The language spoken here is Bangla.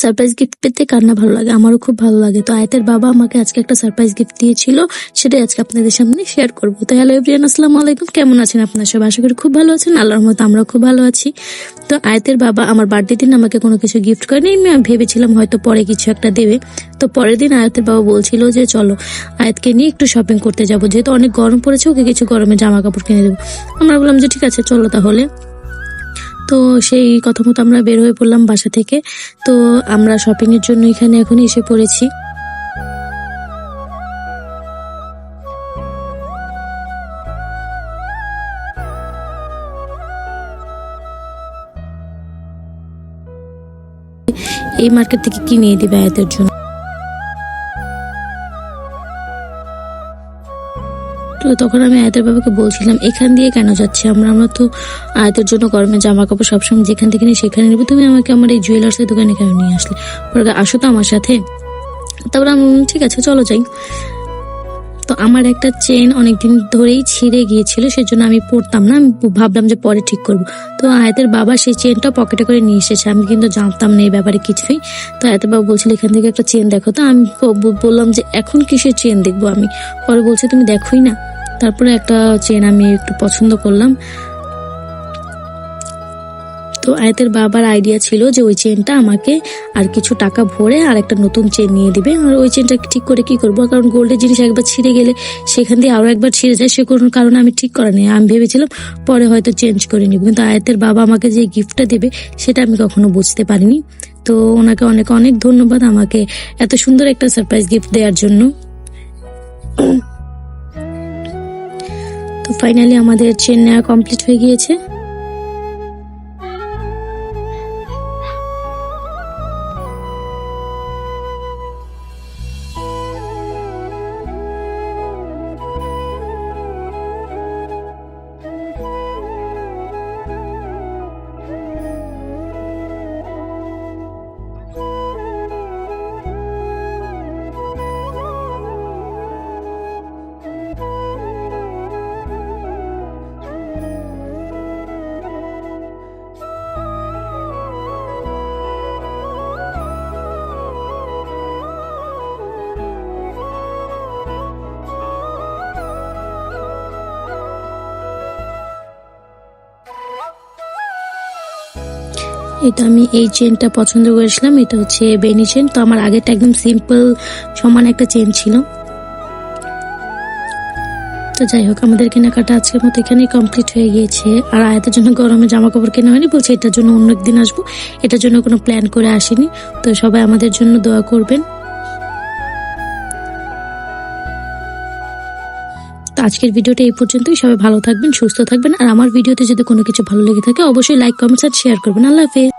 সারপ্রাইজ গিফট পেতে কার না ভালো লাগে, আমারও খুব ভালো লাগে। তো আয়াতের বাবা আমাকে আজকে একটা সারপ্রাইজ গিফট দিয়েছিল, সেটাই আজকে আপনাদের সামনে শেয়ার করব। তো হ্যালো এভরিয়ান আসসালামু আলাইকুম, কেমন আছেন আপনার সব আশা করি খুব ভালো আছেন, আল্লাহর মতো আমরাও খুব ভালো আছি। তো আয়াতের বাবা আমার বার্থডে দিন আমাকে কোনো কিছু গিফট করেনি, আমি ভেবেছিলাম হয়তো পরে কিছু একটা দেবে। তো পরের দিন আয়াতের বাবা বলছিল যে, চলো, আয়াতকে নিয়ে একটু শপিং করতে যাব, যেহেতু অনেক গরম পড়েছে, ওকে কিছু গরমে জামা কাপড় কিনে দেবো। আমরা বললাম যে, ঠিক আছে, চলো তাহলে। তো সেই কথা মতো আমরা বের হয়ে পড়লাম বাসা থেকে। তো আমরা শপিং এর জন্য এখানে এখন এসে পড়েছি। এই মার্কেট থেকে কি নিয়ে দিবে আয়াতের জন্য? তো তখন আমি আয়াতের বাবাকে বলছিলাম, এখান দিয়ে কেন যাচ্ছে? আমরা আমরা তো আয়াতের জন্য গরমে জামা কাপড় সবসময় যেখান থেকে নিই সেখানে নেব। তুমি আমাকে আমার এই জুয়েলার্সের দোকানে কেন নিয়ে আসলে? ওরা আসো তো আমার সাথে। তারপর আমি ঠিক আছে, চলো যাই। তো আমার একটা চেন অনেকদিন ধরেই ছিঁড়ে গিয়েছিল, সেজন্য আমি পড়তাম না। আমি ভাবলাম যে পরে ঠিক করব। তো আয়াতের বাবা সেই চেনটা পকেটে করে নিয়ে এসেছে। আমি কিন্তু জানতাম না এই ব্যাপারে কিছুই। তো আয়াতের বাবা বলছিল, এখান থেকে একটা চেন দেখো। তো আমি বললাম যে, এখন কিসের চেন দেখব আমি? পরে বলছে, তুমি দেখোই না। তারপরে একটা চেন আমি একটু পছন্দ করলাম। তো আয়াতের বাবার আইডিয়া ছিল যে ওই চেনটা আমাকে আর কিছু টাকা ভরে আর একটা নতুন চেন নিয়ে দিবে। আর ওই চেনটা ঠিক করে কি করব? কারণ গোল্ডের জিনিস একবার ছিঁড়ে গেলে সেখান দিয়ে আরও একবার ছিঁড়ে যায়, সে কোনো কারণে আমি ঠিক করা নেই। আমি ভেবেছিলাম পরে হয়তো চেঞ্জ করে নিব। কিন্তু আয়াতের বাবা আমাকে যে গিফটটা দেবে, সেটা আমি কখনো বুঝতে পারিনি। তো ওনাকে অনেক অনেক ধন্যবাদ আমাকে এত সুন্দর একটা সারপ্রাইজ গিফট দেওয়ার জন্য। তো ফাইনালি আমাদের চেন নেওয়া কমপ্লিট হয়ে গিয়েছে। এটা আমি এই চেনটা পছন্দ করেছিলাম, এটা হচ্ছে বেনি চেন তো আমার আগেরটা একদম সিম্পল সমান একটা চেন ছিল। তো যাই হোক, আমাদের কেনাকাটা আজকের মতো এখানেই কমপ্লিট হয়ে গিয়েছে। আর আয়াতের জন্য গরমে জামা কাপড় কেনা হয়নি, বলছে এটার জন্য অন্য একদিন আসব। এটার জন্য কোনো প্ল্যান করে আসিনি। তো সবাই আমাদের জন্য দোয়া করবেন। তো আজকের ভিডিওটা এই পর্যন্তই। সবাই ভালো থাকবেন, সুস্থ থাকবেন। আর আমার ভিডিওতে যদি কোনো কিছু ভালো লেগে থাকে, অবশ্যই লাইক কমেন্টস আর শেয়ার করবেন। আল্লাহ হাফেজ।